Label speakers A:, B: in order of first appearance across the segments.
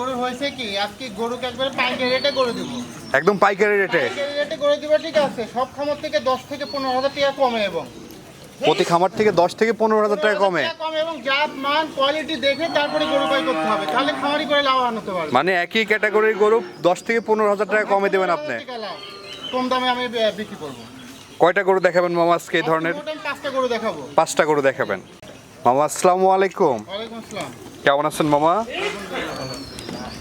A: গরু হয়েছে কি? আজকে গরুকে একবারে পাইকারি রেটে করে দিব।
B: একদম পাইকারি রেটে।
A: পাইকারি রেটে করে দিব ঠিক আছে। সব খামার থেকে দশ থেকে পনেরো হাজার টাকা কমে এবং।
B: প্রতি খামার থেকে দশ থেকে পনেরো হাজার টাকা কমে।
A: কমে এবং জাত মান কোয়ালিটি দেখে তারপরে গরু বাই করতে হবে। তাহলে খামারি করে লাভবান হতে পারবে।
B: মানে একই ক্যাটাগরির গরু দশ থেকে পনেরো হাজার টাকা কমে দেবেন আপনি।
A: কম দামে আমি বিক্রি করব।
B: কয়টা গরু দেখাবেন মামা আজকে এই ধরনের?
A: পাঁচটা গরু দেখাবো।
B: পাঁচটা গরু দেখাবেন। মামা আসসালামু আলাইকুম।
A: ওয়ালাইকুম আসসালাম।
B: কেমন আছেন মামা?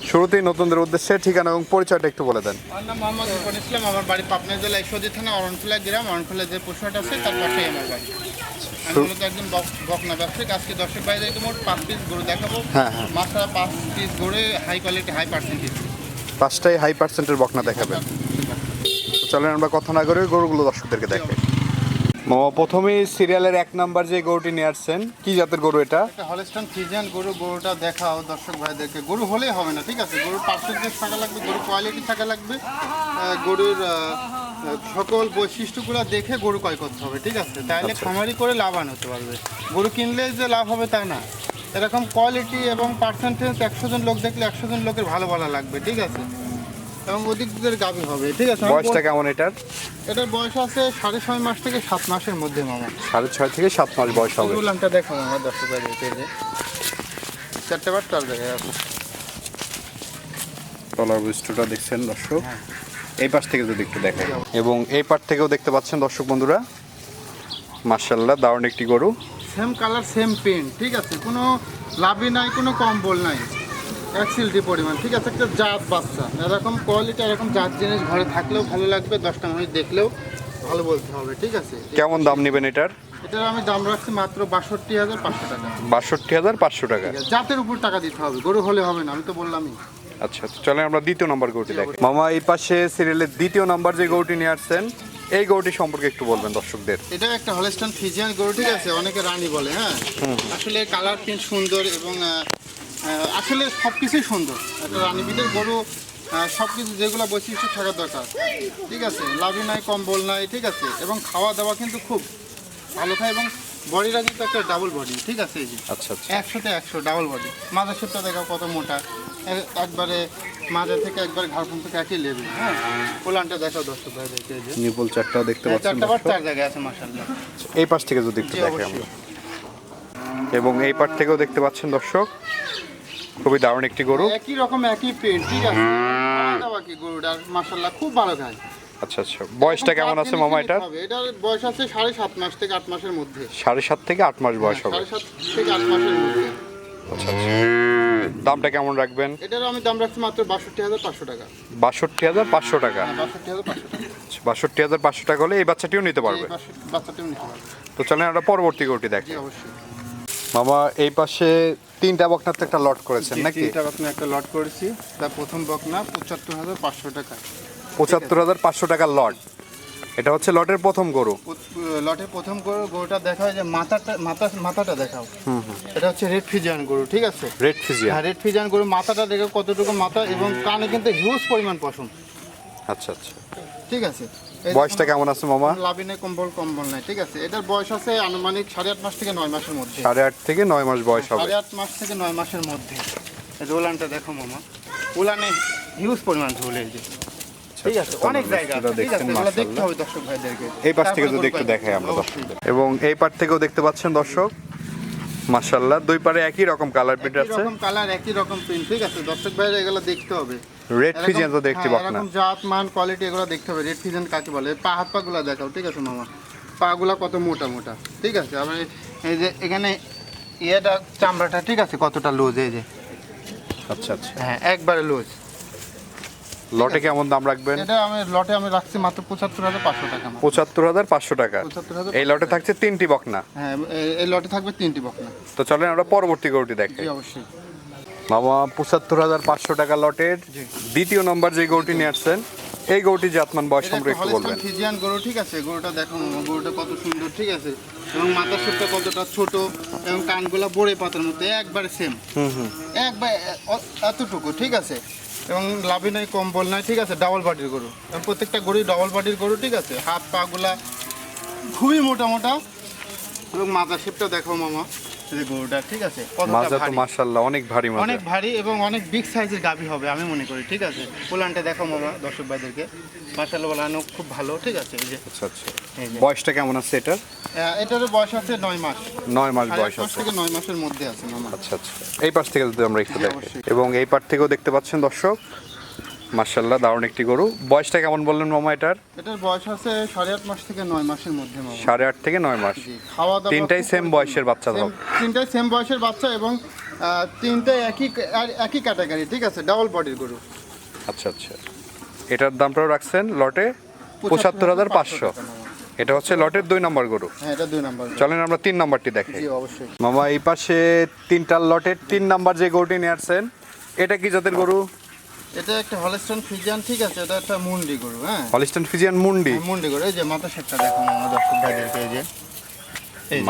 B: শুরুতেই নতুনদের উদ্দেশ্যে ঠিকানা এবং পরিচয়টা একটু বলে দেন।
A: আমার নাম মোহাম্মদ রূপন ইসলাম আমার বাড়ি পাবনা জেলা ঈশ্বরদী থানা অরণখোলা গ্রাম। অরণখোলা যে পশুহাট আছে তার পাশেই আমার বাড়ি। আমি মূলত একজন বক- বকনা ব্যবসায়িক আজকে দর্শক বাইরে মোট পাঁচ পিস গরু দেখাবো।
B: হ্যাঁ, হ্যাঁ।
A: মাত্রা পাঁচ পিস গরু হাই কোয়ালিটি হাই পার্সেন্টেজ
B: পাঁচটাই হাই পার্সেন্টের বকনা দেখাবেন। চলেন আমরা কথা না করে গরুগুলো দর্শকদেরকে দেখাই। মামা প্রথমেই সিরিয়ালের এক নাম্বার যে গরুটি নিয়ে আসছেন কি জাতের গরু এটা?
A: হলস্টান ফিজিয়ান গরু গরুটা দেখাও দর্শক ভাইদেরকে। গরু হলেই হবে না ঠিক আছে? গরুর পার্সেন্টেজ থাকা লাগবে গরুর কোয়ালিটি থাকা লাগবে। গরুর সকল বৈশিষ্ট্যগুলো দেখে গরু ক্রয় করতে হবে ঠিক আছে? তাহলে
B: আচ্ছা।
A: খামারি করে লাভবান হতে পারবে। গরু কিনলে যে লাভ হবে তা না। এরকম কোয়ালিটি এবং পার্সেন্টেজ একশো জন লোক দেখলে একশো জন লোকের ভালো ভালো লাগবে ঠিক আছে? এবং অধিক দুধের গাভী হবে ঠিক আছে?
B: বয়সটা কেমন এটার?
A: এটার বয়স আছে সাড়ে ছয় মাস থেকে সাত মাসের মধ্যে মামা।
B: সাড়ে ছয় থেকে সাত মাস বয়স হবে।
A: উলানটা দেখো আমার দর্শক ভাইদের পেজে চারটে বার জায়গায় আছে।
B: তলার বৈশিষ্ট্যটা দেখছেন দর্শক? এই পাশ থেকে যদি একটু দেখেন। এবং এই পাশ থেকেও দেখতে পাচ্ছেন দর্শক বন্ধুরা মার্শাল্লাহ দারুণ একটি গরু।
A: সেম কালার সেম পেন ঠিক আছে? কোনো লাভই নাই কোনো কম্বল নাই। অ্যাক্সিলিটি পরিমাণ ঠিক আছে? একটা জাত বাচ্চা। এরকম কোয়ালিটি এরকম জাত জিনিস ঘরে থাকলেও ভালো লাগবে দশটা মানুষ দেখলেও ভালো বলতে হবে ঠিক আছে?
B: কেমন দাম নেবেন এটার?
A: এটার আমি দাম রাখছি মাত্র বাষট্টি হাজার পাঁচশো টাকা।
B: বাষট্টি হাজার পাঁচশো টাকা।
A: জাতের উপর টাকা দিতে হবে গরু হলে হবে না আমি তো বললামই।
B: আচ্ছা তো চলেন আমরা দ্বিতীয় নম্বর গরুটি দেখি। মামা এই পাশে সিরিয়ালের দ্বিতীয় নাম্বার যে গরুটি নিয়ে আসছেন এই গরুটি সম্পর্কে একটু বলবেন দর্শকদের।
A: এটা একটা হলস্টান ফিজিয়ান গরু ঠিক আছে? অনেকে রানী বলে হ্যাঁ? আসলে কালার প্রিন্ট সুন্দর এবং আসলে সব কিছুই সুন্দর একটা রানীবিদের গরু সব কিছু যেগুলো বৈশিষ্ট্য থাকা দরকার। ঠিক আছে লাভি নাই কম্বল নাই ঠিক আছে। এবং খাওয়া দাওয়া কিন্তু খুব ভালো খায় এবং বডিটা কিন্তু একটা ডাবল বডি ঠিক আছে এই যে।
B: আচ্ছা আচ্ছা।
A: একশোতে একশো ডাবল বডি মাথার শেপটা দেখাও কত মোটা। একবারে মাজা থেকে একবারে ঘাড় থেকে একই লেভেল হ্যাঁ? পোলানটা দেখাও দর্শক ভাই দেখে এই যে।
B: নিপুল চারটা দেখতে পাচ্ছেন
A: চারটা বার চার জায়গায় আছে মাসাল্লাহ
B: এই পাশ থেকে যদি একটু দেখে আমরা। এবং এই পাশ থেকেও দেখতে পাচ্ছেন দর্শক খুবই দারুণ একটি গরু।
A: একই রকম একই পেন ঠিক আছে? গরুটার মাসাল্লাহ খুব ভালো খায়।
B: আচ্ছা আচ্ছা। বয়সটা কেমন আছে মামা
A: হবে। এটার বয়স আছে সাড়ে সাত মাস থেকে আট মাসের মধ্যে।
B: সাড়ে সাত থেকে আট মাস বয়স হবে।
A: সাড়ে সাত থেকে আট মাসের মধ্যে।
B: আচ্ছা আচ্ছা। দামটা কেমন রাখবেন?
A: এটার আমি দাম রাখছি মাত্র বাষট্টি হাজার পাঁচশো টাকা।
B: বাষট্টি হাজার পাঁচশো টাকা।
A: হ্যাঁ, বাষট্টি হাজার পাঁচশো টাকা।
B: বাষট্টি হাজার পাঁচশো টাকা হলে এই বাচ্চাটিও নিতে পারবে।
A: বাচ্চাটিও নিতে পারবে।
B: তো চলেন আমরা পরবর্তী গরুটি দেখি।
A: অবশ্যই।
B: মামা এই পাশে তিনটা বকনার তো একটা লট করেছেন নাকি?
A: এটা বকনা একটা লট করেছি। তার প্রথম বকনা পঁচাত্তর হাজার পাঁচশো টাকা।
B: পঁচাত্তর হাজার পাঁচশো টাকার লট। এটা হচ্ছে লটের প্রথম গরু।
A: লটের প্রথম গরু গরুটা দেখা হয় যে মাথাটা মাথা মাথাটা দেখাও। হুম এটা হচ্ছে রেড ফিজিয়ান গরু ঠিক আছে?
B: রেড ফিজিয়া
A: হ্যাঁ রেড ফিজিয়ান গরু মাথাটা দেখে কতটুকু মাথা এবং কানে কিন্তু হিউজ পরিমাণ পশম।
B: আচ্ছা আচ্ছা।
A: ঠিক আছে?
B: বয়সটা কেমন আছে মামা?
A: লাভিনে কম্বল কম্বল নাই ঠিক আছে? এটার বয়স আছে আনুমানিক সাড়ে আট মাস থেকে নয় মাসের মধ্যে।
B: সাড়ে আট থেকে নয় মাস বয়স হবে।
A: সাড়ে আট মাস থেকে নয় মাসের মধ্যে। রোলানটা দেখো মামা। উলানে হিউজ পরিমাণ ঝোল এই যে।
B: এই পাশ থেকে যদি একটু দেখাই আমরা দর্শকদের। এবং এই পার থেকেও দেখতে পাচ্ছেন দর্শক মাশাল্লাহ দুই পারে একই রকম কালার প্রিন্ট আছে।
A: রকম কালার একই রকম প্রিন্ট ঠিক আছে? দর্শক ভাইরা এগুলো দেখতে হবে।
B: রেড ফিজিয়ান তো দেখতে
A: হ্যাঁ,
B: পাক না।
A: এরকম জাত মান কোয়ালিটি এগুলো দেখতে হবে। রেড ফিজেন কাকে বলে? পা হাত পা গুলা দেখাও ঠিক আছে মামা? পা গুলা কত মোটা মোটা ঠিক আছে? আবার এই যে এখানে ইয়েটা চামড়াটা ঠিক আছে? কতটা লুজ এই যে।
B: আচ্ছা আচ্ছা।
A: হ্যাঁ একবারে লুজ
B: লটে কেমন দাম রাখবেন?
A: এটা আমি লটে আমি রাখছি মাত্র পঁচাত্তর হাজার পাঁচশো টাকা
B: পঁচাত্তর হাজার পাঁচশো টাকা। এই লটে থাকছে তিনটি বকনা।
A: হ্যাঁ এই- লটে থাকবে তিনটি বকনা।
B: তো চলেন আমরা পরবর্তী গরুটি দেখাই
A: জি অবশ্যই।
B: মামা পঁচাত্তর হাজার পাঁচশো টাকা লটের। দ্বিতীয় নম্বর যে গরুটি নিয়ে আসছেন এই গরুটি জাতমান বয়স সম্পর্কে
A: একটু
B: বলবেন।
A: ফিজিয়ান গরু ঠিক আছে? গরুটা দেখো মামা গরুটা কত সুন্দর ঠিক আছে? এবং মাথার শেপটা কতটা ছোট এবং কানগুলা বড়ে পাতার মধ্যে একবারে সেম
B: হুম হুম।
A: একবার এতটুকু ঠিক আছে? এবং লাভি নাই কম্বল নাই ঠিক আছে? ডাবল বডির গরু। এবং প্রত্যেকটা গরুই ডাবল বডির গরু ঠিক আছে? হাত পা গুলা খুবই মোটা মোটা এবং মাথা শেপটা দেখো মামা। যে গরুটা ঠিক আছে?
B: মাজা তো
A: ভারী।
B: মাশাল্লাহ অনেক ভারী মাজা।
A: অনেক ভারী এবং অনেক বিগ সাইজের গাভী হবে আমি মনে করি ঠিক আছে? পোলানটা দেখো মামা দর্শক ভাইদেরকে। মাসাল্লাহ বলানো খুব ভালো ঠিক আছে? এই যে
B: আচ্ছা আচ্ছা। বয়সটা কেমন আছে এটার?
A: আহ, এটারও বয়স আছে নয় মাস।
B: নয় মাস বয়স আছে।
A: থেকে নয় মাসের মধ্যে আছে মামা।
B: আচ্ছা আচ্ছা। এই পাশ থেকে যদি আমরা একটু দেখি। এবং এই পাশ থেকেও দেখতে পাচ্ছেন দর্শক মার্শাল্লাহ দারুণ একটি গরু। বয়সটা কেমন বললেন মামা এটার?
A: এটার বয়স আছে সাড়ে আট মাস থেকে নয় মাসের মধ্যে মামা।
B: সাড়ে আট থেকে নয় মাস।
A: জি, খাওয়া দাওয়া
B: তিনটাই সেম বয়সের বাচ্চা
A: Same- তিনটাই সেম বয়সের বাচ্চা এবং তিনটাই একই একই ক্যাটাগরি ঠিক আছে? ডাবল বডির গরু।
B: আচ্ছা আচ্ছা। এটার দামটাও রাখছেন লটে পঁচাত্তর হাজার পাঁচশো। এটা হচ্ছে লটের দুই নম্বর গরু।
A: হ্যাঁ এটা দুই নাম্বার
B: চলেন আমরা তিন নম্বরটি দেখি।
A: জি অবশ্যই।
B: মামা এই পাশে তিনটার লটের তিন নাম্বার যে গরুটি নিয়ে আসছেন এটা কি জাতের গরু?
A: এটা একটা হলস্টন ফিজিয়ান ঠিক আছে? এটা একটা মুন্ডি গরু হ্যাঁ?
B: হলিস্টান ফিজিয়ান মুন্ডি?
A: হ্যাঁ, মুন্ডি গরু। এই যে মাথা সেটটা দেখো মামা দর্শক ভাইদেরকে এই যে। এই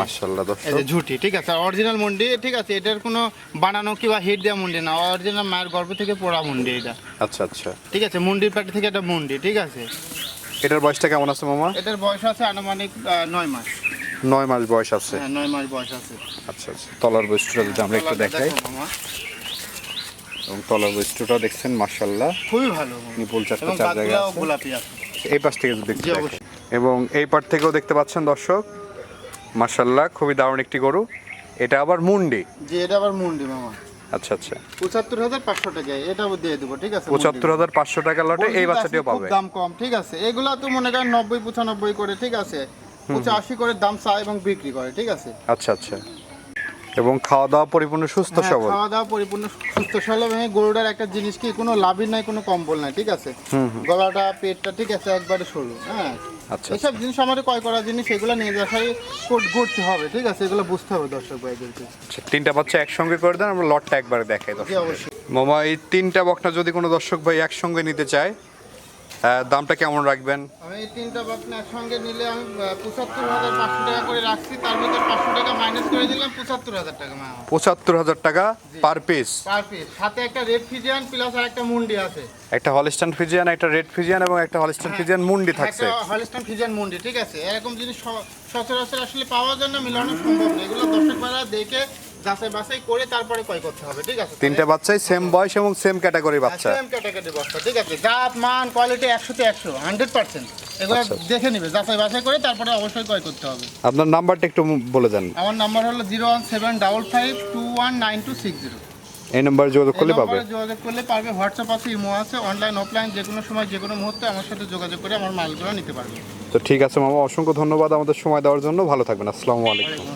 A: যে। ঝুটি ঠিক আছে? অরিজিনাল মুন্ডি ঠিক আছে? এটার কোনো বানানো কিংবা হিট দেওয়া মুন্ডি না। অরিজিনাল মায়ের গর্ভ থেকে পোড়া মুন্ডি এটা।
B: আচ্ছা আচ্ছা।
A: ঠিক আছে? মুন্ডির প্যাটি থেকে এটা মুন্ডি ঠিক আছে?
B: এটার বয়সটা কেমন আছে মামা?
A: এটার বয়স আছে আনুমানিক নয় মাস।
B: নয় মাস বয়স আছে।
A: হ্যাঁ নয় মাস বয়স আছে।
B: আচ্ছা আচ্ছা। তলার বৈশিষ্ট্যটা যদি আমরা একটু দেখাই।
A: দেখো মামা,
B: এবং তলার বৈশিষ্ট্যটা দেখছেন মার্শাল্লাহ
A: খুবই ভালো
B: নিপুল চারটা চার আছে। এই পাশ থেকে।
A: অবশ্যই।
B: এবং এই পাশ থেকেও দেখতে পাচ্ছেন দর্শক মার্শাল্লাহ খুবই দারুণ একটি গরু। এটা আবার মুন্ডি।
A: যে এটা আবার মুন্ডি মামা।
B: আচ্ছা আচ্ছা।
A: পঁচাত্তর হাজার পাঁচশো টাকায় এটাও দিয়ে দেবো ঠিক আছে
B: পঁচাত্তর হাজার পাঁচশো টাকা লটে এই বাচ্চাটিও পাবে।
A: দাম কম ঠিক আছে। এগুলা তো মনে করেন নব্বই পঁচানব্বই করে ঠিক আছে। পঁচাশি করে দাম চায় এবং বিক্রি করে ঠিক আছে।
B: আচ্ছা আচ্ছা। এবং খাওয়া দাওয়া পরিপূর্ণ সুস্থ
A: হ্যাঁ,
B: সবল।
A: খাওয়া দাওয়া পরিপূর্ণ সুস্থ সবল এবং গরুটার একটা জিনিস কি কোনো লাভই নাই কোনো কম্বল নাই ঠিক আছে? গলাটা পেটটা ঠিক আছে একবারে সরু হ্যাঁ?
B: আচ্ছা
A: এসব জিনিস আমাদের ক্রয় করা জিনিস এগুলো নিয়ে যাওয়ার করতে হবে ঠিক আছে? এগুলো বুঝতে হবে দর্শক ভাইদেরকে।
B: আচ্ছা, তিনটা বাচ্চা একসঙ্গে করে দেন আমরা লটটা একবারে দেখাই দর্শক
A: অবশ্যই।
B: মামা এই তিনটা বকনা যদি কোনো দর্শক ভাই একসঙ্গে নিতে চায় দামটা কেমন রাখবেন?
A: আমি তিনটা বাটনা একসঙ্গে নিলে আমি পঁচাত্তর হাজার পাঁচশো টাকা করে রাখছি। তার মধ্যে পাঁচশো টাকা মাইনাস করে দিলাম পঁচাত্তর হাজার টাকা
B: পঁচাত্তর হাজার টাকা পার পিস
A: পার পিস সাথে একটা রেড ফিজিয়ান প্লাস আর একটা মুন্ডি আছে।
B: একটা হলিস্টান ফিজিয়ান একটা রেড ফিজিয়ান এবং একটা হলিস্টান ফিজিয়ান মুন্ডি থাকছে
A: একটা হলিস্টান ফিজিয়ান মুন্ডি ঠিক আছে? এরকম জিনিস সচরাচর আসলে পাওয়া যায় না মিলানো সম্ভব না। এগুলো দর্শক দেখে যাচাই বাছাই করে তারপরে ক্রয় করতে হবে ঠিক আছে?
B: তিনটা বাচ্চাই সেম বয়স এবং সেম ক্যাটাগরির বাচ্চা।
A: সেম ক্যাটাগরি বস্তা ঠিক আছে? জাত মান কোয়ালিটি একশোতে একশো হান্ড্রেড পার্সেন্ট এগুলো
B: আচ্ছা।
A: দেখে নিবে যাচাই বাছাই করে তারপরে অবশ্যই ক্রয় করতে হবে।
B: আপনার নাম্বারটা একটু বলে দেন।
A: আমার নাম্বার হলো zero one seven double five two one nine two six zero.
B: এই নাম্বারে যোগাযোগ করলে পাবে।
A: যোগাযোগ করলে পারবে হোয়াটসঅ্যাপ আছে ইমো আছে অনলাইন অফলাইন যে কোনো সময় যে কোনো মুহূর্তে আমার সাথে যোগাযোগ করে আমার মালগুলো নিতে পারবে।
B: তো ঠিক আছে মামা অসংখ্য ধন্যবাদ আমাদের সময় দেওয়ার জন্য। ভালো থাকবেন আসসালামু আলাইকুম।